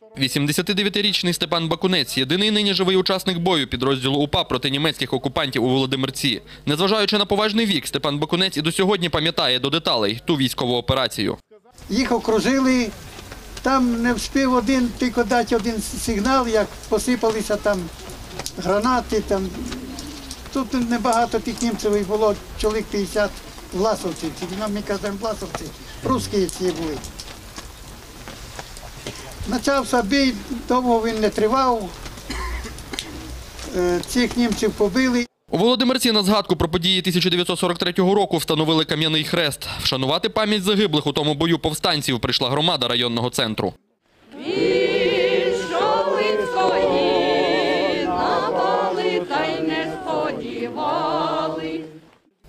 89-річний Степан Бакунець – єдиний нині живий учасник бою підрозділу УПА проти німецьких окупантів у Володимирці. Незважаючи на поважний вік, Степан Бакунець і до сьогодні пам'ятає до деталей ту військову операцію. Їх окружили, там не встиг один, тільки дати один сигнал, як посипалися там гранати. Там. Тут небагато тих німців було, чоловік 50 власовців. Ці нам ми кажемо власовці, русські ці були. Почався бій, довго він не тривав. Е, Цих німців побили. У Володимирці на згадку про події 1943 року встановили кам'яний хрест. Вшанувати пам'ять загиблих у тому бою повстанців прийшла громада районного центру. Шовицької напали та й не сподівали.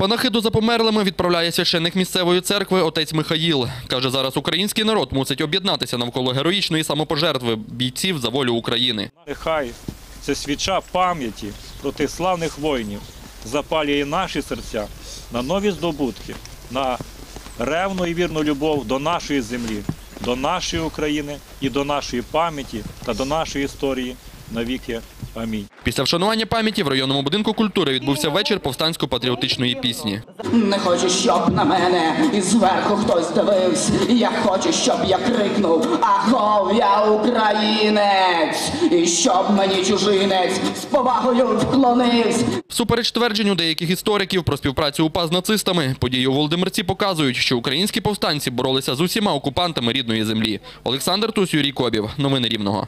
Панахиду за померлими відправляє священник місцевої церкви отець Михаїл. Каже, зараз український народ мусить об'єднатися навколо героїчної самопожертви бійців за волю України. Нехай це свіча пам'яті про тих славних воїнів запалює наші серця на нові здобутки, на ревну і вірну любов до нашої землі, до нашої України і до нашої пам'яті та до нашої історії навіки. Амінь. Після вшанування пам'яті в районному будинку культури відбувся вечір повстансько-патріотичної пісні. Не хочу, щоб на мене і зверху хтось дивився. Я хочу, щоб я крикнув Агов, я українець, і щоб мені чужинець з повагою вклонився. Всупереч твердженню деяких істориків про співпрацю УПА з нацистами, події у Володимирці показують, що українські повстанці боролися з усіма окупантами рідної землі. Олександр Тусь, Юрій Кобів. Новини Рівного.